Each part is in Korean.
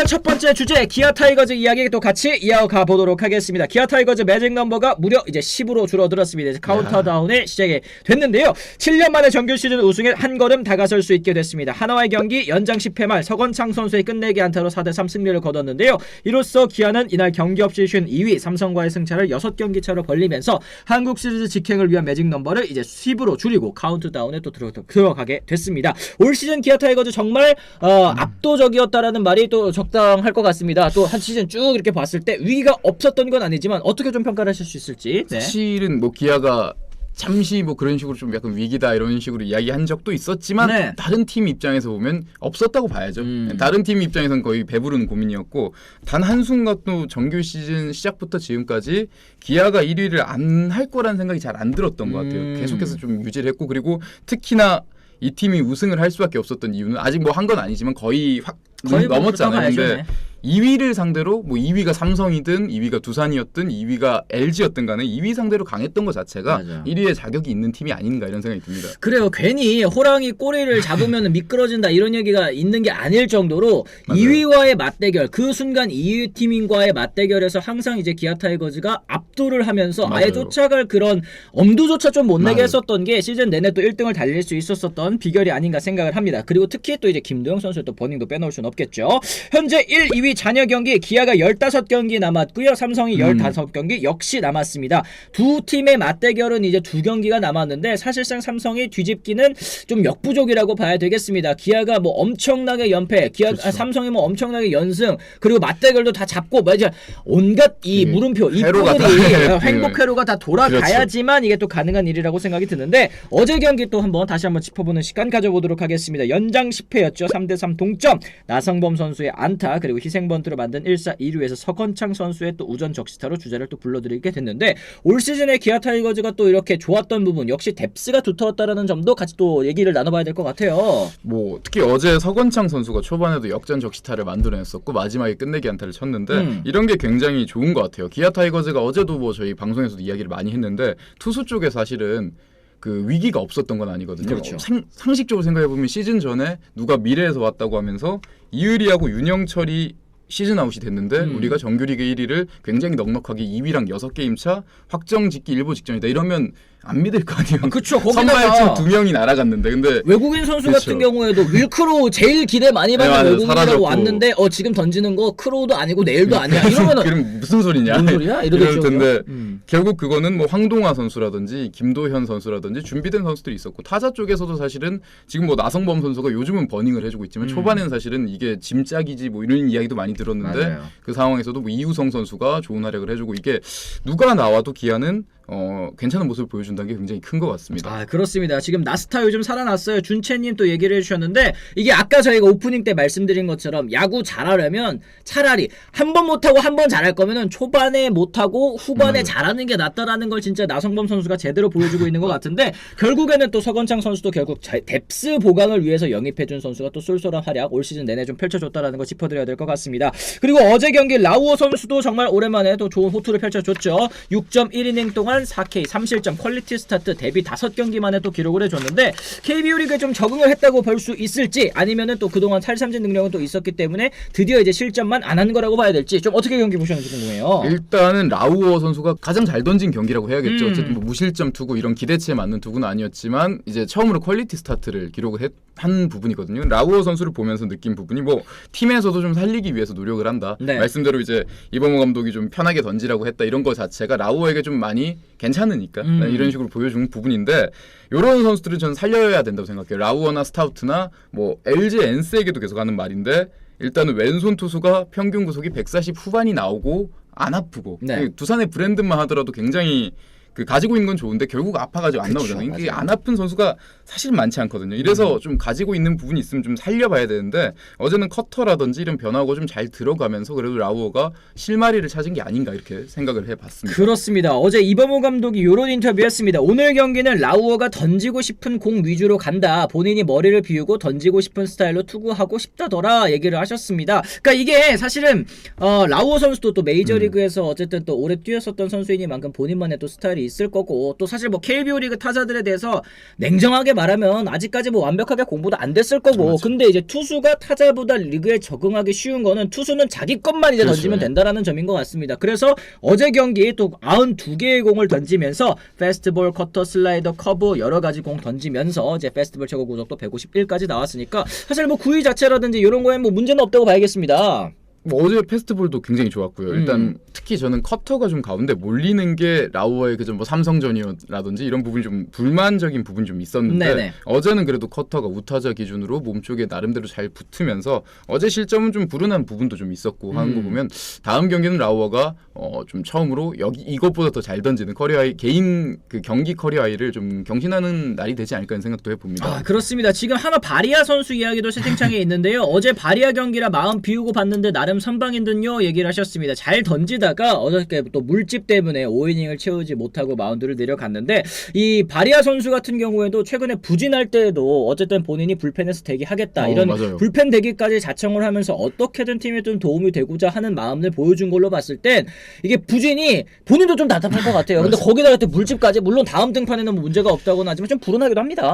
일단 첫 번째 주제 기아 타이거즈 이야기 또 같이 이어가 보도록 하겠습니다. 기아 타이거즈 매직 넘버가 무려 이제 10으로 줄어들었습니다. 이제 카운터다운에 시작이 됐는데요. 7년 만에 정규 시즌 우승에 한 걸음 다가설 수 있게 됐습니다. 하나와의 경기 연장 10회 말 서건창 선수의 끝내기 안타로 4대3 승리를 거뒀는데요. 이로써 기아는 이날 경기 없이 쉰 2위 삼성과의 승차를 6경기 차로 벌리면서 한국 시리즈 직행을 위한 매직 넘버를 이제 10으로 줄이고 카운트다운에 또 들어, 들어가게 됐습니다. 올 시즌 기아 타이거즈 정말 어, 압도적이었다라는 말이 또 적 당할 것 같습니다. 또 한 시즌 쭉 이렇게 봤을 때 위기가 없었던 건 아니지만 어떻게 좀 평가를 하실 수 있을지. 네. 사실은 뭐 기아가 잠시 뭐 그런 식으로 좀 약간 위기다 이런 식으로 이야기한 적도 있었지만 네. 다른 팀 입장에서 보면 없었다고 봐야죠. 음. 다른 팀 입장에서는 거의 배부르는 고민이었고 단 한 순간도 정규 시즌 시작부터 지금까지 기아가 1위를 안 할 거라는 생각이 잘 안 들었던 것 같아요. 음. 계속해서 좀 유지를 했고 그리고 특히나 이 팀이 우승을 할 수밖에 없었던 이유는 아직 뭐 한 건 아니지만 거의 확 거의 뭐 넘었잖아요. 근데 2위를 상대로 뭐 2위가 삼성이든 2위가 두산이었든 2위가 LG였든 간에 2위 상대로 강했던 것 자체가 맞아요. 1위에 자격이 있는 팀이 아닌가 이런 생각이 듭니다. 그래요. 괜히 호랑이 꼬리를 잡으면 미끄러진다 이런 얘기가 있는 게 아닐 정도로 맞아요. 2위와의 맞대결 그 순간 2위 팀인과의 맞대결에서 항상 이제 기아 타이거즈가 압도를 하면서 아예 맞아요. 쫓아갈 그런 엄두조차 좀 못 내게. 했었던 게 시즌 내내 또 1등을 달릴 수 있었었던 비결이 아닌가 생각을 합니다. 그리고 특히 또 이제 김도영 선수의 또 버닝도 빼놓을 수는 없겠죠. 현재 1, 2위 잔여 경기 기아가 15경기 남았고요. 삼성이 음. 15경기 역시 남았습니다. 두 팀의 맞대결은 이제 두 경기가 남았는데 사실상 삼성이 뒤집기는 좀 역부족이라고 봐야 되겠습니다. 기아가 뭐 엄청나게 연패, 기아 그렇죠. 아, 삼성이 뭐 엄청나게 연승, 그리고 맞대결도 다 잡고 뭐 이제 온갖 이그 물음표, 이 회로가 꼴이 다- 그 행복 회로가 다 돌아가야지만 그렇죠. 이게 또 가능한 일이라고 생각이 드는데 어제 경기 또 한번 다시 한번 짚어보는 시간 가져보도록 하겠습니다. 연장 10회였죠. 3대3 동점. 나성범 선수의 안타 그리고 희생 번트로 만든 1사 2루에서 서건창 선수의 또 우전 적시타로 주자를 또 불러드리게 됐는데 올 시즌에 기아 타이거즈가 또 이렇게 좋았던 부분 역시 뎁스가 두터웠다라는 점도 같이 또 얘기를 나눠봐야 될 것 같아요. 뭐 특히 어제 서건창 선수가 초반에도 역전 적시타를 만들어냈었고 마지막에 끝내기 안타를 쳤는데 음. 이런 게 굉장히 좋은 것 같아요. 기아 타이거즈가 어제도 뭐 저희 방송에서도 이야기를 많이 했는데 투수 쪽에 사실은 그 위기가 없었던 건 아니거든요. 그렇죠. 어, 상, 상식적으로 생각해 보면 시즌 전에 누가 미래에서 왔다고 하면서 이의리하고 윤영철이 시즌 아웃이 됐는데 음. 우리가 정규리그 1위를 굉장히 넉넉하게 2위랑 6게임 차 확정 짓기 일보 직전이다. 이러면 안 믿을 거 아니에요. 그쵸, 선발진 거기다가 두 명이 날아갔는데 근데 외국인 선수 그쵸. 같은 경우에도 윌크로 제일 기대 많이 받는 네, 맞아요. 외국인이라고 사라졌고. 왔는데 어 지금 던지는 거 크로우도 아니고 내일도 아니야. 이러면은 그럼 무슨 소리냐? 뭔 소리야? 이럴 이러겠죠. 텐데 음. 결국 그거는 뭐 황동화 선수라든지 김도현 선수라든지 준비된 선수들이 있었고 타자 쪽에서도 사실은 지금 뭐 나성범 선수가 요즘은 버닝을 해주고 있지만 음. 초반에는 사실은 이게 짐짝이지 뭐 이런 이야기도 많이 들었는데 맞아요. 그 상황에서도 뭐 이우성 선수가 좋은 활약을 해주고 이게 누가 나와도 기아는 어 괜찮은 모습을 보여준다는 게 굉장히 큰 것 같습니다. 아 그렇습니다. 지금 나스타 요즘 살아났어요. 준채님 또 얘기를 해주셨는데 이게 아까 저희가 오프닝 때 말씀드린 것처럼 야구 잘하려면 차라리 한 번 못하고 한 번 잘할 거면은 초반에 못하고 후반에 음. 잘하는 게 낫다라는 걸 진짜 나성범 선수가 제대로 보여주고 있는 것 같은데 결국에는 또 서건창 선수도 결국 자- 뎁스 보강을 위해서 영입해준 선수가 또 쏠쏠한 활약 올 시즌 내내 좀 펼쳐줬다라는 거 짚어드려야 될 것 같습니다. 그리고 어제 경기 라우어 선수도 정말 오랜만에 또 좋은 호투를 펼쳐줬죠. 6.1이닝 동안 4K 3실점 퀄리티 스타트 데뷔 5경기 만에 또 기록을 해줬는데 KBO 리그에 좀 적응을 했다고 볼 수 있을지 아니면은 또 그동안 탈삼진 능력은 또 있었기 때문에 드디어 이제 실점만 안한 거라고 봐야 될지 좀 어떻게 경기 보셨는지 궁금해요. 일단은 라우어 선수가 가장 잘 던진 경기라고 해야겠죠. 음. 어쨌든 뭐 무실점 투구 이런 기대치에 맞는 투구는 아니었지만 이제 처음으로 퀄리티 스타트를 기록을 했, 한 부분이거든요. 라우어 선수를 보면서 느낀 부분이 뭐 팀에서도 좀 살리기 위해서 노력을 한다. 네. 말씀대로 이제 이범호 감독이 좀 편하게 던지라고 했다 이런 거 자체가 라우어에게 좀 많이 괜찮으니까 음. 이런 식으로 보여준 부분인데 이런 선수들은 저는 살려야 된다고 생각해요. 라우어나 스타우트나 뭐 LG 엔스에게도 계속 하는 말인데 일단은 왼손 투수가 평균 구속이 140 후반이 나오고 안 아프고 네. 그 두산의 브랜드만 하더라도 굉장히 그 가지고 있는 건 좋은데 결국 아파가지고 안 그쵸, 나오잖아요. 이게 맞아요. 음. 안 아픈 선수가 사실 많지 않거든요. 이래서 좀 가지고 있는 부분이 있으면 좀 살려봐야 되는데 어제는 커터라든지 이런 변화가 좀 잘 들어가면서 그래도 라우어가 실마리를 찾은 게 아닌가 이렇게 생각을 해봤습니다. 그렇습니다. 어제 이범호 감독이 이런 인터뷰했습니다. 오늘 경기는 라우어가 던지고 싶은 공 위주로 간다. 본인이 머리를 비우고 던지고 싶은 스타일로 투구하고 싶다더라 얘기를 하셨습니다. 그러니까 이게 사실은 어, 라우어 선수도 또 메이저리그에서 어쨌든 또 오래 뛰었었던 선수이니만큼 본인만의 또 스타일이 타자들이 있을 거고 또 사실 뭐 KBO 리그 타자들에 대해서 냉정하게 말하면 아직까지 뭐 완벽하게 공부도 안 됐을 거고 맞아. 근데 이제 투수가 타자보다 리그에 적응하기 쉬운 거는 투수는 자기 것만 이제 그렇죠. 던지면 네. 된다라는 점인 것 같습니다. 그래서 어제 경기 또 92개의 공을 던지면서 페스트볼, 커터, 슬라이더, 커브 여러 가지 공 던지면서 이제 페스트볼 최고 구속도 151까지 나왔으니까 사실 뭐 구위 자체라든지 이런 거에 뭐 문제는 없다고 봐야겠습니다. 뭐 어제 페스트볼도 굉장히 좋았고요. 일단 음. 특히 저는 커터가 좀 가운데 몰리는 게 라우어의 그뭐 삼성전이라든지 이런 부분이 좀 불만적인 부분이 좀 있었는데 네네. 어제는 그래도 커터가 우타자 기준으로 몸쪽에 나름대로 잘 붙으면서 어제 실점은 좀 불운한 부분도 좀 있었고 하는 거 음. 보면 다음 경기는 라우어가 어 좀 처음으로 여기 이것보다 더 잘 던지는 커리어 하이 개인 그 경기 커리어 하이를 좀 경신하는 날이 되지 않을까 하는 생각도 해봅니다. 아 그렇습니다. 지금 하나 바리아 선수 이야기도 채팅창에 있는데요. 어제 바리아 경기라 마음 비우고 봤는데 나름 선방인 듯요 얘기를 하셨습니다. 잘 던지다가 어저께 또 물집 때문에 5이닝을 채우지 못하고 마운드를 내려갔는데 이 바리아 선수 같은 경우에도 최근에 부진할 때에도 어쨌든 본인이 불펜에서 대기하겠다 어, 이런 맞아요. 불펜 대기까지 자청을 하면서 어떻게든 팀에 좀 도움이 되고자 하는 마음을 보여준 걸로 봤을 땐 이게 부진이 본인도 좀 답답할 것 같아요. 근데 거기다가 또 물집까지 물론 다음 등판에는 뭐 문제가 없다고는 하지만 좀 불운하기도 합니다.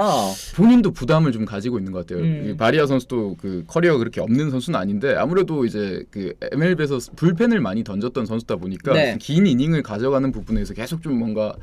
본인도 부담을 좀 가지고 있는 것 같아요. 음. 이 바리아 선수도 그 커리어가 그렇게 없는 선수는 아닌데 아무래도 이제 그 MLB에서 불펜을 많이 던졌던 선수다 보니까 네. 긴 이닝을 가져가는 부분에서 계속 좀 뭔가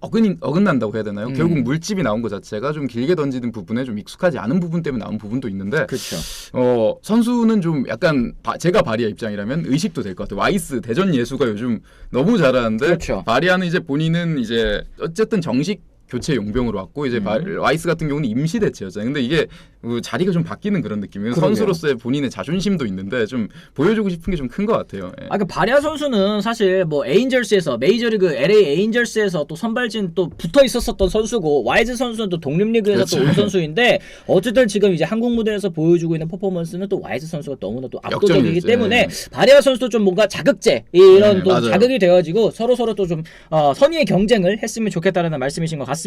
어근 어긋난다고 해야 되나요? 음. 결국 물집이 나온 것 자체가 좀 길게 던지는 부분에 좀 익숙하지 않은 부분 때문에 나온 부분도 있는데 그렇죠. 어 선수는 좀 약간 바- 제가 바리아 입장이라면 의식도 될 것 같아요. 와이스 대전 예수가 요즘 너무 잘하는데 그렇죠. 바리아는 이제 본인은 이제 어쨌든 정식 교체 용병으로 왔고 이제 바- 음. 와이스 같은 경우는 임시 대체였잖아요. 근데 이게 그 자리가 좀 바뀌는 그런 느낌이에요. 선수로서의 본인의 자존심도 있는데 좀 보여주고 싶은 게 좀 큰 것 같아요. 예. 아, 그 바리아 선수는 사실 뭐 에인절스에서 메이저리그 LA 에인절스에서 또 선발진 또 붙어 있었었던 선수고 와이즈 선수는 또 독립리그에서 또 그렇죠. 온 선수인데 어쨌든 지금 이제 한국 무대에서 보여주고 있는 퍼포먼스는 또 와이즈 선수가 너무나 또 압도적이기. 때문에 네. 바리아 선수도 좀 뭔가 자극제 이런 네, 또 맞아요. 자극이 되어지고 서로 서로 또 좀 어, 선의의 경쟁을 했으면 좋겠다라는 말씀이신 것 같습니다.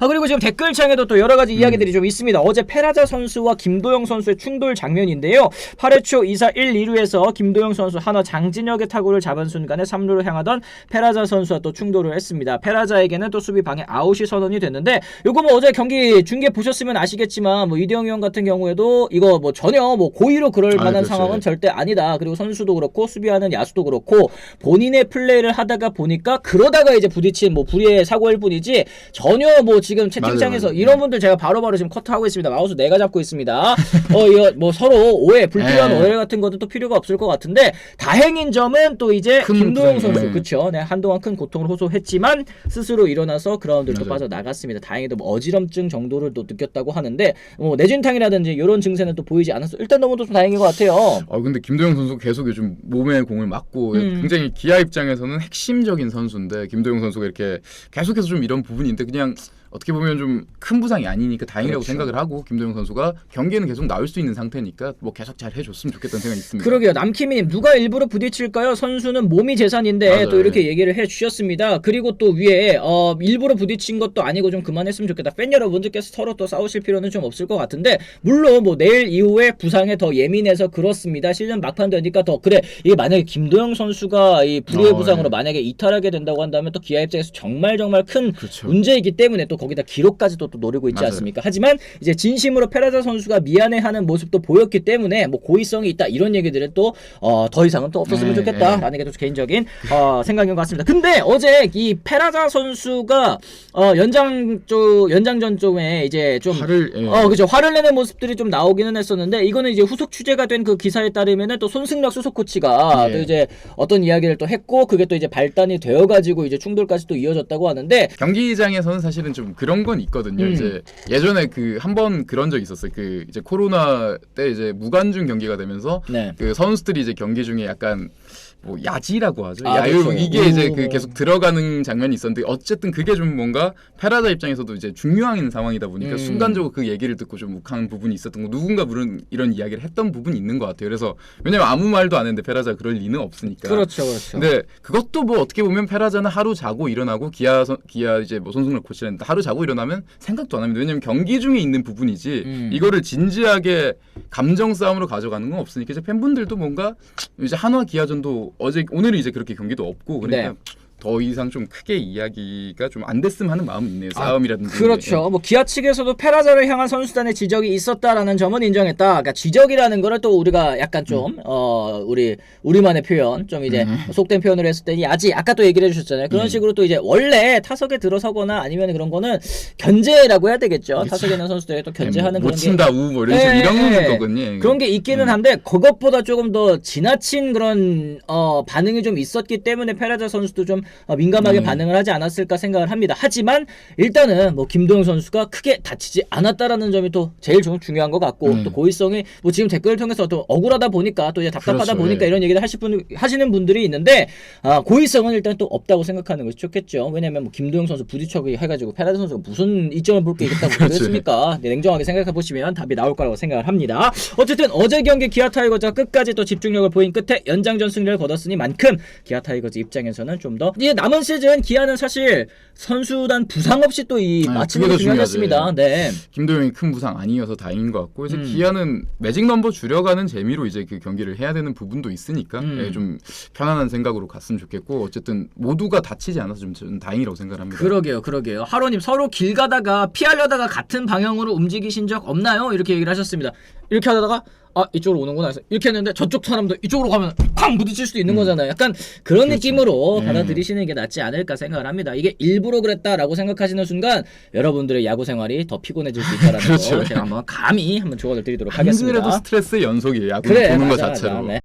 아 그리고 지금 댓글창에도 또 여러 가지 이야기들이 좀 있습니다. 어제 페라자 선수와 김도영 선수의 충돌 장면인데요. 8회 초 2사 1, 2루에서 김도영 선수 하나 장진혁의 타구를 잡은 순간에 3루로 향하던 페라자 선수와 또 충돌을 했습니다. 페라자에게는 또 수비 방해 아웃이 선언이 됐는데 요거 뭐 어제 경기 중계 보셨으면 아시겠지만 뭐 이대영 의원 같은 경우에도 이거 뭐 전혀 뭐 고의로 그럴 아, 만한 그렇죠. 상황은 절대 아니다. 그리고 선수도 그렇고 수비하는 야수도 그렇고 본인의 플레이를 하다가 보니까 그러다가 이제 부딪힌 뭐 불의의 사고일 뿐이지 전혀 뭐 지금 채팅창에서 맞아요. 이런 분들 제가 바로 바로 지금 커트하고 있습니다. 마우스 내가 잡고 있습니다. 어 이거 뭐 서로 오해 불필요한 네. 오해 같은 것도 또 필요가 없을 것 같은데 다행인 점은 또 이제 큰 김도영 선수 네. 그쵸? 네 한동안 큰 고통을 호소했지만 스스로 일어나서 그라운드를 또. 빠져 나갔습니다. 다행히도 뭐 어지럼증 정도를 또 느꼈다고 하는데 뭐 내진탕이라든지 이런 증세는 또 보이지 않아서 일단 너무 좀 다행인 것 같아요. 아 근데 김도영 선수 계속 요즘 몸에 공을 맞고 음. 굉장히 기아 입장에서는 핵심적인 선수인데 김도영 선수가 이렇게 계속해서 좀 이런 부분인데 그냥 어떻게 보면 좀 큰 부상이 아니니까 다행이라고 그렇죠. 생각을 하고 김도영 선수가 경기에는 계속 나올 수 있는 상태니까 뭐 계속 잘 해줬으면 좋겠다는 생각이 있습니다. 그러게요. 남키미님 누가 일부러 부딪힐까요? 선수는 몸이 재산인데 맞아요. 또 이렇게 얘기를 해주셨습니다. 그리고 또 위에 어, 일부러 부딪힌 것도 아니고 좀 그만했으면 좋겠다. 팬 여러분들께서 서로 또 싸우실 필요는 좀 없을 것 같은데 물론 뭐 내일 이후에 부상에 더 예민해서 그렇습니다. 시즌 막판 되니까 더 그래 이게 만약에 김도영 선수가 이 불의의 어, 부상으로 예. 만약에 이탈하게 된다고 한다면 또 기아 입장에서 정말 정말 큰 그렇죠. 문제이기 때문에 또 거기다 기록까지도 또 노리고 있지 맞아요. 않습니까? 하지만 이제 진심으로 페라자 선수가 미안해하는 모습도 보였기 때문에 뭐 고의성이 있다 이런 얘기들은 또 어, 더 이상은 또 없었으면 네, 좋겠다라는 게또 개인적인 어, 생각인 것 같습니다. 근데 어제 이 페라자 선수가 어, 연장 쪽 연장전 쪽에 이제 좀 화를 예. 어, 그죠. 화를 내는 모습들이 좀 나오기는 했었는데, 이거는 이제 후속 취재가 된 그 기사에 따르면은 또 손승락 수석 코치가 예. 또 이제 어떤 이야기를 또 했고, 그게 또 이제 발단이 되어가지고 이제 충돌까지 또 이어졌다고 하는데, 경기장에서는 사실은 좀 그런 건 있거든요. 음. 이제 예전에 그 한 번 그런 적 있었어요. 그 이제 코로나 때 이제 무관중 경기가 되면서 네. 그 선수들이 이제 경기 중에 약간 뭐 야지라고 하죠. 아, 야유 그렇죠. 이게 이제 오. 그 계속 들어가는 장면이 있었는데 어쨌든 그게 좀 뭔가 페라자 입장에서도 이제 중요한 상황이다 보니까 음. 순간적으로 그 얘기를 듣고 좀 욱한 부분이 있었던 거 누군가 물은 이런 이야기를 했던 부분이 있는 것 같아요. 그래서 왜냐면 아무 말도 안 했는데 페라자 그럴 리는 없으니까. 그렇죠, 그렇죠. 근데 그것도 뭐 어떻게 보면 페라자는 하루 자고 일어나고 기아 선, 기아 이제 뭐 손승락 코치는 하루 자고 일어나면 생각도 안 합니다. 왜냐면 경기 중에 있는 부분이지 음. 이거를 진지하게 감정 싸움으로 가져가는 건 없으니까 이제 팬분들도 뭔가 이제 한화 기아전도 어제 오늘은 이제 그렇게 경기도 없고 그러니까 네. 더 이상 좀 크게 이야기가 좀 안 됐으면 하는 마음이 있네요. 싸움이라든지. 그렇죠. 뭐 기아 측에서도 페라자를 향한 선수단의 지적이 있었다라는 점은 인정했다. 그러니까 지적이라는 거를 또 우리가 약간 좀어 우리 우리만의 표현 좀 이제 속된 표현을 했을 때니 아직 아까 또 얘기를 해주셨잖아요. 그런 음. 식으로 또 이제 원래 타석에 들어서거나 아니면 그런 거는 견제라고 해야 되겠죠. 타석에 있는 선수들이 또 견제하는 못 그런 게 친다 우뭐 이런 예, 식으로 이런 예, 예. 거거든요. 그런 게 있기는 한데 그것보다 조금 더 지나친 그런 어 반응이 좀 있었기 때문에 페라자 선수도 좀 어, 민감하게 음. 반응을 하지 않았을까 생각을 합니다. 하지만 일단은 뭐 김도영 선수가 크게 다치지 않았다라는 점이 또 제일 좀 중요한 것 같고 음. 또 고의성이 뭐 지금 댓글을 통해서 또 억울하다 보니까 또 이제 답답하다 그렇죠, 보니까 예. 이런 얘기를 하실 분 하시는 분들이 있는데 아, 고의성은 일단 또 없다고 생각하는 것이 좋겠죠. 왜냐면 뭐 김도영 선수 부딪혀기 해가지고 페라자 선수가 무슨 이점을 볼 게 있다고 그렇죠. 그랬습니까? 네, 냉정하게 생각해 보시면 답이 나올 거라고 생각을 합니다. 어쨌든 어제 경기 기아 타이거즈가 끝까지 또 집중력을 보인 끝에 연장전 승리를 거뒀으니 만큼 기아 타이거즈 입장에서는 좀 더 이제 남은 시즌 기아는 사실 선수단 부상 없이 또이 아, 더 중요했습니다. 네. 김도영이 큰 부상 아니어서 다행인 것 같고 이제 음. 기아는 매직 넘버 줄여가는 재미로 이제 그 경기를 해야 되는 부분도 있으니까 음. 예, 좀 편안한 생각으로 갔으면 좋겠고 어쨌든 모두가 다치지 않아서 좀 저는 다행이라고 생각합니다. 그러게요, 그러게요. 하로님 서로 길 가다가 피하려다가 같은 방향으로 움직이신 적 없나요? 이렇게 얘기를 하셨습니다. 이렇게 하다가 아 이쪽으로 오는구나 해서 이렇게 했는데 저쪽 사람도 이쪽으로 가면 쾅 부딪힐 수도 있는 거잖아요. 약간 그런 느낌으로 음. 받아들이시는 게 낫지 않을까 생각을 합니다. 이게 일부러 그랬다라고 생각하시는 순간 여러분들의 야구 생활이 더 피곤해질 수 있다라는 그렇죠. 거 제가 한번 감히 한번 조언을 드리도록 한 하겠습니다. 그래도 스트레스의 연속이에요. 야구 그래, 보는 것 맞아, 맞아. 자체로. 네.